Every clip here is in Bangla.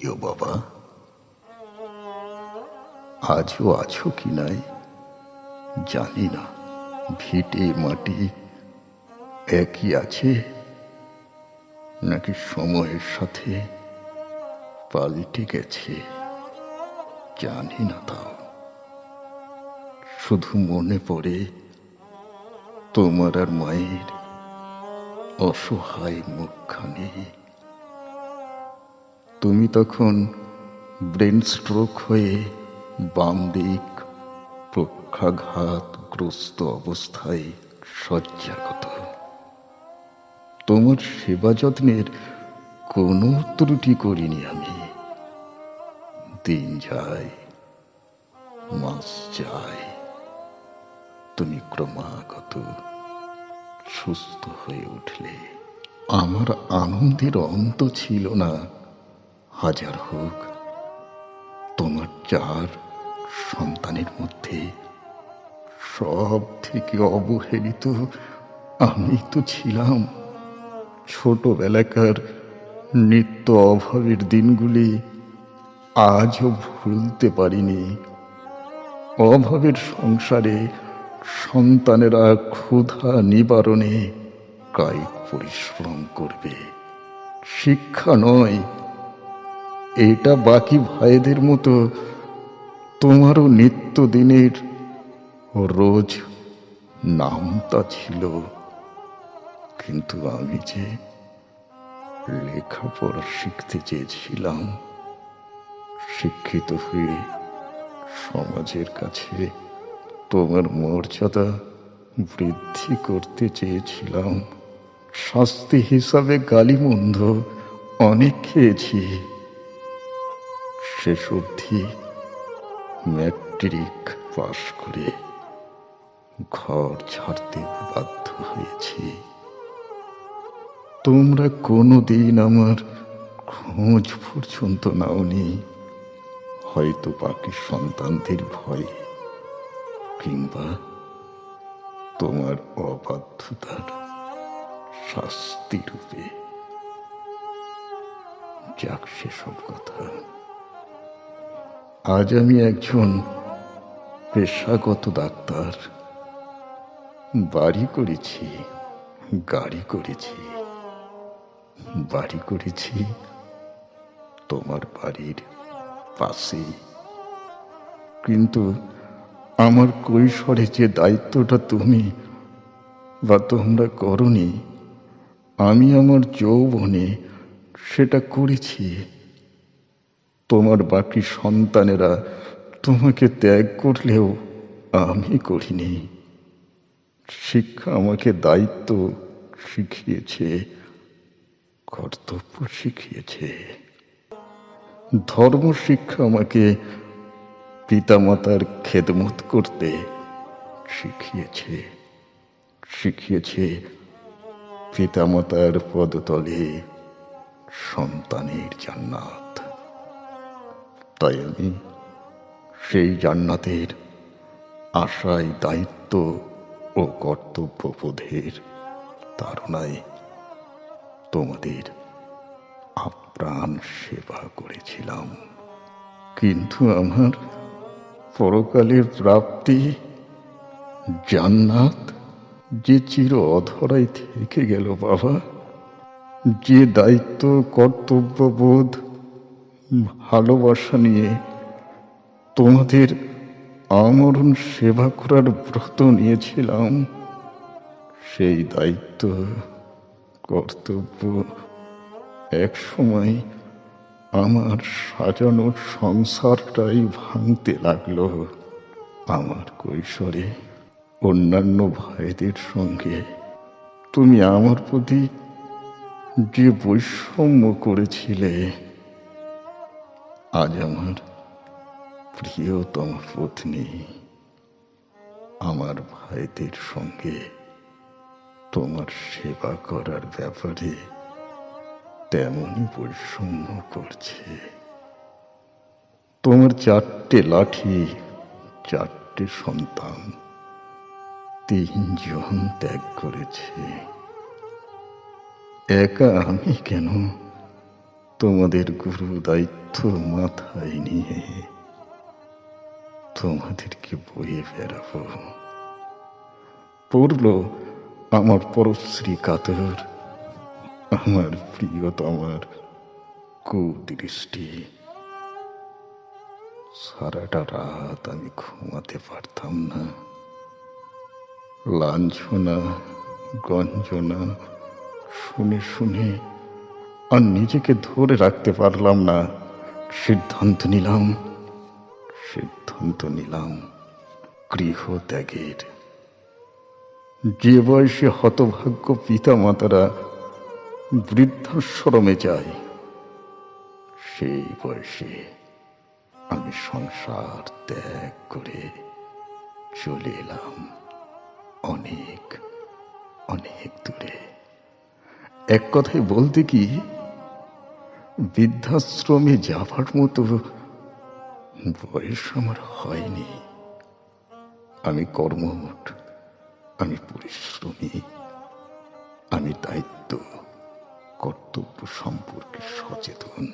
কিও বাবা? আজও আছো কি নাই? জানি না, ভিটে মাটি একই আছে নাকি সময়ের সাথে পাল্টে গেছে? জানি না তাও। শুধু মনে পড়ে তোমার আর মায়ের অসহায় মুখখানি। তুমি তখন ব্রেন স্ট্রোক হয়ে বাম দিক প্রক্ষাঘাতগ্রস্ত অবস্থায় শয্যাগত তোমার সেবা যত্নের কোনো ত্রুটি করিনি আমি। দিন যায়, মাস যায়। তুমি ক্রমাগত সুস্থ হয়ে উঠলে। আমার আনন্দের অন্ত ছিল না। হাজার হোক, তোমার চার সন্তানের মধ্যে সব থেকে অবহেলিত আমি তো ছিলাম। ছোটবেলাকার নিত্য অভাবের দিনগুলি আজও ভুলতে পারিনি। অভাবের সংসারে সন্তানেরা ক্ষুধা নিবারণে কায়িক পরিশ্রম করবে। শিক্ষা নয় এটা বাকি ভাইদের মতো তোমারও নিত্যদিনের রোজ নামতা ছিল। কিন্তু আমি যে লেখাপড়া শিখতে চেয়েছিলাম, শিক্ষিত হয়ে সমাজের কাছে তোমার মর্যাদা বৃদ্ধি করতে চেয়েছিলাম। শাস্তি হিসাবে গালিমন্ধ অনেক খেয়েছি। শেষ অবধি ম্যাট্রিক পাশ করে ঘর ছাড়তে বাধ্য হয়েছি। তোমরা কোনোদিন আমার খোঁজ পর্যন্ত নাওনি। হয়তো বাকি সন্তানদের ভয়ে কিংবা তোমার অবাধ্যতার শাস্তি রূপে। যাক সেসব কথা। আজ আমি একজন পেশাগত ডাক্তার। বাড়ি করেছি, গাড়ি করেছি। বাড়ি করেছি তোমার বাড়ির পাশে কিন্তু আমার কৈশোরে যে দায়িত্বটা তুমি বা তোমরা করনি, আমি আমার যৌবনে সেটা করেছি। তোমার বাকি সন্তানেরা তোমাকে ত্যাগ করলেও আমি করিনি। শিক্ষা আমাকে দায়িত্ব শিখিয়েছে, কর্তব্য শিখিয়েছে। ধর্ম শিক্ষা আমাকে পিতামাতার খেদমত করতে শিখিয়েছে শিখিয়েছে পিতামাতার পদতলে সন্তানের জান্নাত। তাই আমি সেই জান্নাতের আশায় দায়িত্ব ও কর্তব্যবোধের তারণায় তোমাদের আপ্রাণ সেবা করেছিলাম। কিন্তু আমার পরকালের প্রাপ্তি জান্নাত যে চির অধরাই থেকে গেল বাবা, যে দায়িত্ব কর্তব্যবোধ ভালোবাসা নিয়ে তোমাদের আমরণ সেবা করার ব্রত নিয়েছিলাম। সেই দায়িত্ব, কর্তব্য এক সময় আমার সাজানো সংসারটাই ভাঙতে লাগল। আমার কৈশোরে অন্যান্য ভাইদের সঙ্গে তুমি আমার প্রতি যে বৈষম্য করেছিলে আজ আমার প্রিয়তম পত্নী, আমার ভাইদের সঙ্গে তোমার সেবা করার ব্যাপারে তেমনই বৈষম্য করছে। তোমার চারটে লাঠি, চারটে সন্তান, তিনজন ত্যাগ করেছে। একা আমি কেন তোমাদের গুরু দায়িত্ব মাথায় নিয়ে তোমাদেরকে বয়ে বেড়াবো। পড়ল আমার পরশ্রী কাতর, আমার প্রিয়তমার কুদৃষ্টি। সারাটা রাত আমি ঘুমাতে পারতাম না। লাঞ্ছনা, গঞ্জনা, শুনে শুনে আর নিজেকে ধরে রাখতে পারলাম না। সিদ্ধান্ত নিলাম সিদ্ধান্ত নিলাম গৃহ ত্যাগের যে বয়সে হতভাগ্য পিতা মাতারা বৃদ্ধাশ্রমে যায়, সেই বয়সে আমি সংসার ত্যাগ করে চলে এলাম অনেক অনেক দূরে। এক কথায় বলতে কি বৃদ্ধাশ্রমে যাবার মতো বয়স আমার হয়নি। আমি কর্মঠ আমি পরিশ্রমী, আমি দায়িত্ব, কর্তব্য সম্পর্কে সচেতন।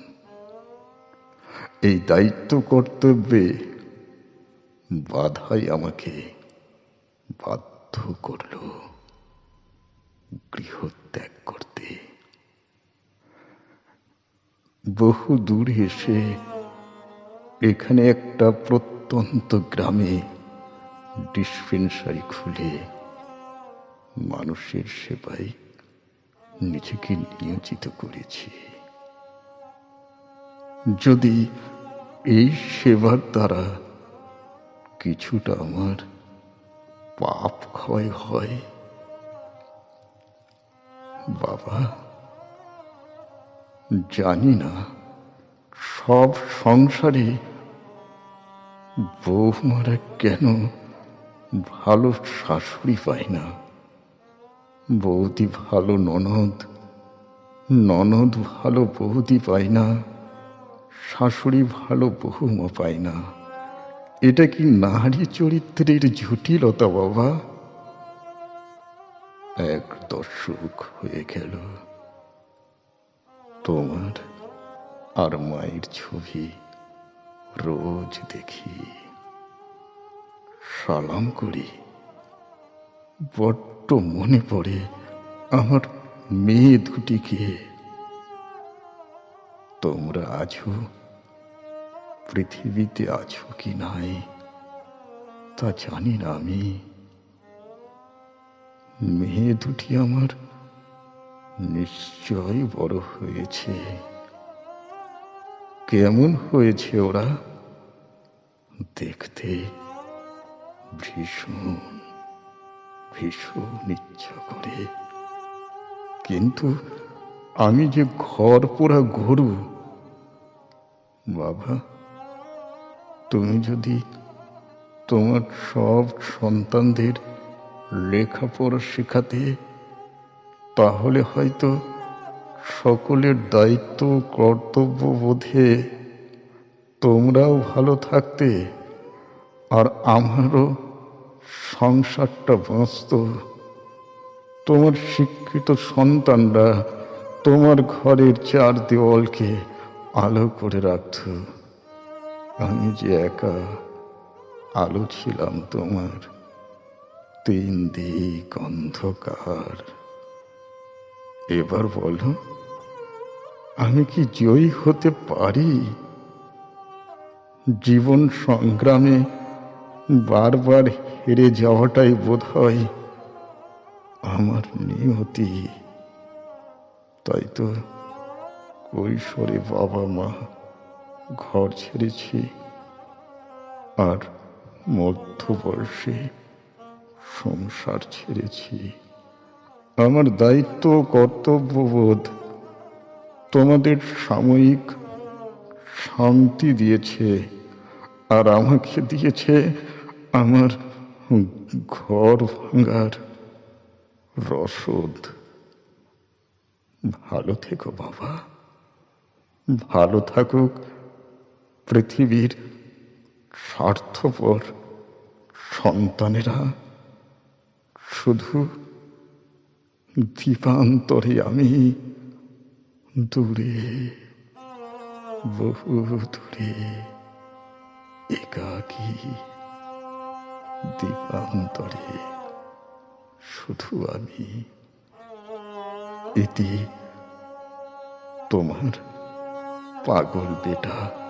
এই দায়িত্ব, কর্তব্যে বাধাই আমাকে বাধ্য করল গৃহত্যাগ করতে বহু দূরে এসে এখানে একটা প্রত্যন্ত গ্রামে ডিসপেন্সারি খুলে। মানুষের সেবায় নিজেকে নিয়োজিত করেছি। যদি এই সেবার দ্বারা কিছুটা আমার পাপ ক্ষয় হয়, বাবা জানি না, সব সংসারে বৌমারা কেন ভালো শাশুড়ি পায় না? বৌদি ভালো ননদ ননদ ভালো বৌদি পায় না, শাশুড়ি ভালো বহুমা পায় না। এটা কি নারী চরিত্রের জটিলতা বাবা? এক দর্শক হয়ে গেল। তোমার আর মায়ের ছবি রোজ দেখি। সালাম করি। বড্ড মনে পড়ে আমার মেয়ে দুটিকে। তোমরা আছো? পৃথিবীতে আছো কি নাই? তা জানি না আমি। মেয়ে দুটি আমার নিশ্চয় বড় হয়েছে। কেমন হয়েছে ওরা? দেখতে ভীষণ ভীষণ ইচ্ছা করে। কিন্তু আমি যে ঘর পোড়া গরু বাবা, তুমি যদি তোমার সব সন্তানদের লেখাপড়া শেখাতে তাহলে হয়তো সকলের দায়িত্ব, কর্তব্য বোধে তোমরাও ভালো থাকতে আর আমারও সংসারটা বাঁচত। তোমার শিক্ষিত সন্তানরা তোমার ঘরের চার দেওয়ালকে আলো করে রাখত। আমি যে একা আলো ছিলাম তোমার তিন দিক অন্ধকার। এবার বলো, আমি কি জয়ী হতে পারি? জীবন সংগ্রামে বারবার হেরে যাওয়াটাই বোধ হয় আমার নিয়তি। তাই তো কৈশোরে বাবা মা ঘর ছেড়েছি, আর মধ্যবর্ষে সংসার ছেড়েছি। আমার দায়িত্ব কর্তব্যবোধ তোমাদের সাময়িক শান্তি দিয়েছে আর আমাকে দিয়েছে আমার ঘর ভাঙার রসদ। ভালো থেকো বাবা। ভালো থাকুক পৃথিবীর স্বার্থপর সন্তানেরা। শুধু দীপান্তরে আমি দূরে বহু দূরে একাকী দ্বীপান্তরে শুধু আমি এটি তোমার পাগল বেটা